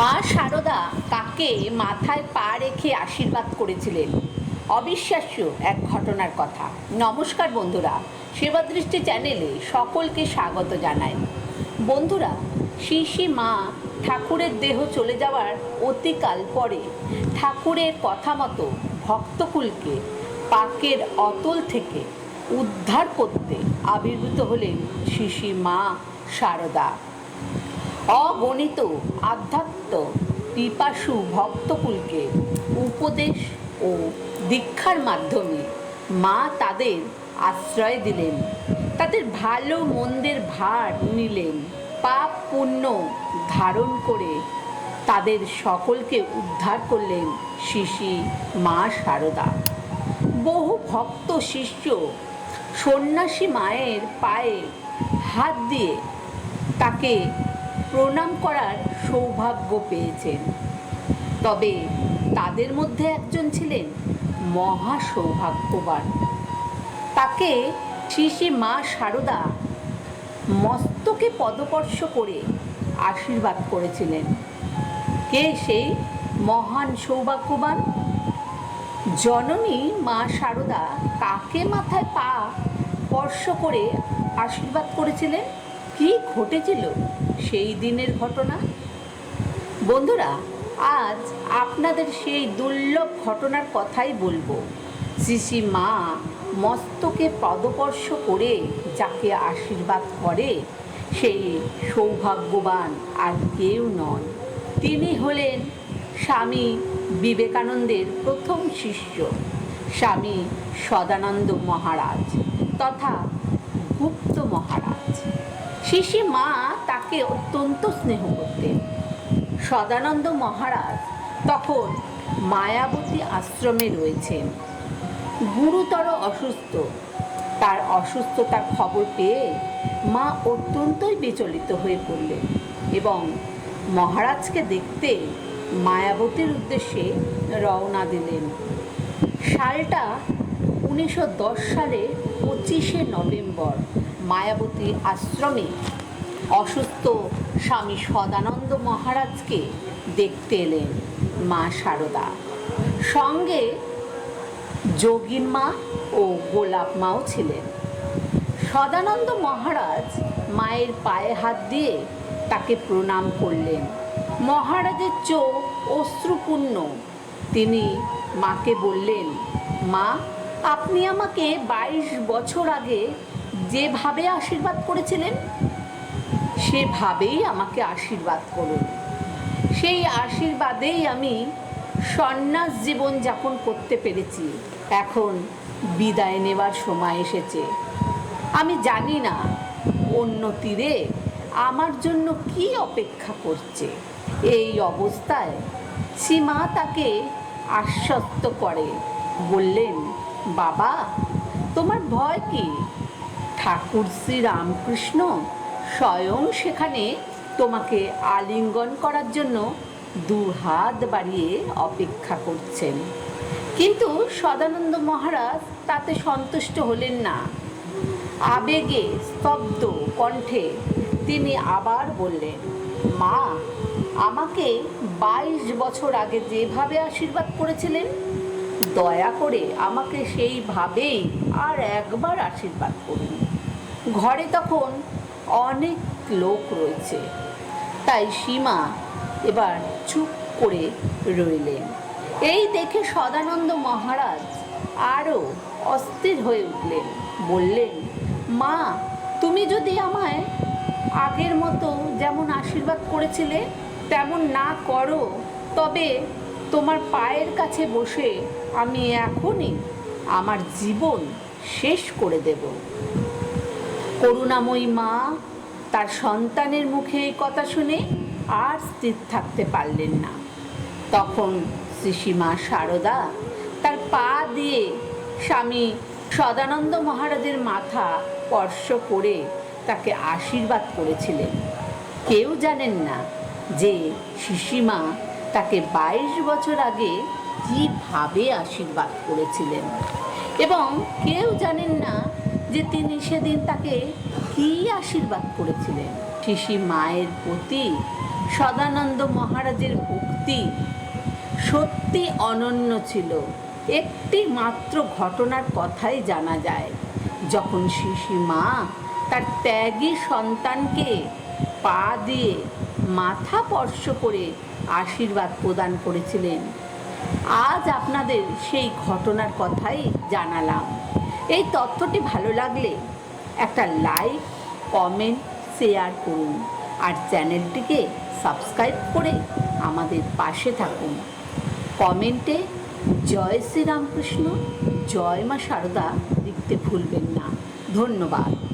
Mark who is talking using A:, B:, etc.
A: মা শারদা কাকে মাথায় পা রেখে আশীর্বাদ করেছিলেন? অবিশ্বাস্য এক ঘটনার কথা। নমস্কার বন্ধুরা। সেবা দৃষ্টি চ্যানেলে সকলকে স্বাগত জানাই। বন্ধুরা, শিশি মা ঠাকুরের দেহ চলে যাওয়ার অতিকাল পরে ঠাকুরের কথা মতো ভক্তকুলকে পাকের অতল থেকে উদ্ধার করতে আবির্ভূত হলেন শিশি মা শারদা অগণিত আধ্যাত্ম পিপাসু ভক্তকুলকে উপদেশ ও দীক্ষার মাধ্যমে মা তাদের আশ্রয় দিলেন। তাদের ভালো মন্দের ভার নিলেন। পাপ পুণ্য ধারণ করে তাদের সকলকে উদ্ধার করলেন শিশি মা শারদা বহু ভক্ত শিষ্য সন্ন্যাসী মায়ের পায়ে হাত দিয়ে তাকে প্রণাম করার সৌভাগ্য পেয়েছেন। তবে তাদের মধ্যে একজন ছিলেন মহা সৌভাগ্যবান। তাকে শিশি মা শারদা মস্তকে পদস্পর্শ করে আশীর্বাদ করেছিলেন। কে সেই মহান সৌভাগ্যবান? জননী মা শারদা কাকে মাথায় পা স্পর্শ করে আশীর্বাদ করেছিলেন? কি ঘটেছিল? সেই দিনের ঘটনা? বন্ধুরা, আজ আপনাদের সেই দুর্লভ ঘটনার কথাই বলব। শ্রী মা মস্তকে পদস্পর্শ করে যাকে আশীর্বাদ করে সেই সৌভাগ্যবান আর কেউ নন। তিনি হলেন স্বামী বিবেকানন্দের প্রথম শিষ্য, স্বামী সদানন্দ মহারাজ তথা গুপ্ত মহারাজ। শিশি মা তাকে অত্যন্ত স্নেহ করতেন। সদানন্দ মহারাজ তখন মায়াবতী আশ্রমে রয়েছেন। গুরুতর অসুস্থ। তার অসুস্থতার খবর পেয়ে মা অত্যন্তই বিচলিত হয়ে পড়লেন এবং মহারাজকে দেখতে মায়াবতীর উদ্দেশ্যে রওনা দিলেন। সালটা উনিশশো দশ সালে পঁচিশে নভেম্বর। মায়াবতী আশ্রমে অসুস্থ স্বামী সদানন্দ মহারাজকে দেখতে এলেন মা শারদা সঙ্গে যোগীন মা ও গোলাপ মাও ছিলেন। সদানন্দ মহারাজ মায়ের পায়ে হাত দিয়ে তাকে প্রণাম করলেন। মহারাজের চোখ অশ্রুপূর্ণ। তিনি মাকে বললেন, মা, আপনি আমাকে বাইশ বছর আগে যেভাবে আশীর্বাদ করেছিলেন, সেভাবেই আমাকে আশীর্বাদ করুন। সেই আশীর্বাদেই আমি সন্ন্যাস জীবন যাপন করতে পেরেছি। এখন বিদায় নেবার সময় এসেছে। আমি জানি না অন্য তীরে আমার জন্য কি অপেক্ষা করছে। এই অবস্থায় সীমা তাকে আশ্বস্ত করে, বললেন, বাবা, তোমার ভয় কি? ঠাকুর শ্রী রামকৃষ্ণ স্বয়ং সেখানে তোমাকে আলিঙ্গন করার জন্য দু হাত বাড়িয়ে অপেক্ষা করছেন। কিন্তু সদানন্দ মহারাজ তাতে সন্তুষ্ট হলেন না। আবেগে স্তব্ধ কণ্ঠে তিনি আবার বললেন, মা, আমাকে বাইশ বছর আগে যেভাবে আশীর্বাদ করেছিলেন দয়া করে আমাকে সেইভাবেই আর একবার আশীর্বাদ করুন। ঘরে তখন অনেক লোক রয়েছে। তাই সীমা এবার চুপ করে রইলেন। এই দেখে সদানন্দ মহারাজ আরও অস্থির হয়ে উঠলেন। বললেন, মা, তুমি যদি আমায় আগের মতো যেমন আশীর্বাদ করেছিলে, তেমন না করো। তবে তোমার পায়ের কাছে বসে আমি এখনই আমার জীবন শেষ করে দেব। করুণাময়ী মা, তার সন্তানের মুখে এই কথা শুনে আর স্থির থাকতে পারলেন না। তখন শ্রীসীমা শারদা তার পা দিয়ে স্বামী সদানন্দ মহারাজের মাথা স্পর্শ করে তাকে আশীর্বাদ করেছিলেন। কেউ জানেন না যে শিশিমা তাকে বাইশ বছর আগে কীভাবে আশীর্বাদ করেছিলেন? এবং কেউ জানেন না যে তিনি সেদিন তাকে কী আশীর্বাদ করেছিলেন? শিশি মায়ের প্রতি সদানন্দ মহারাজের ভক্তি সত্যি অনন্য ছিল। একটি মাত্র ঘটনার কথাই জানা যায়। যখন শিশি মা তার ত্যাগী সন্তানকে পা দিয়ে মাথা স্পর্শ করে আশীর্বাদ প্রদান করেছিলেন। আজ আপনাদের সেই ঘটনার কথাই জানালাম। এই তথ্যটি ভালো লাগলে একটা লাইক, কমেন্ট, শেয়ার করুন আর চ্যানেলটিকে সাবস্ক্রাইব করে আমাদের পাশে থাকুন। কমেন্টে জয় শ্রীরামকৃষ্ণ, জয় মা সারদা লিখতে ভুলবেন না। ধন্যবাদ।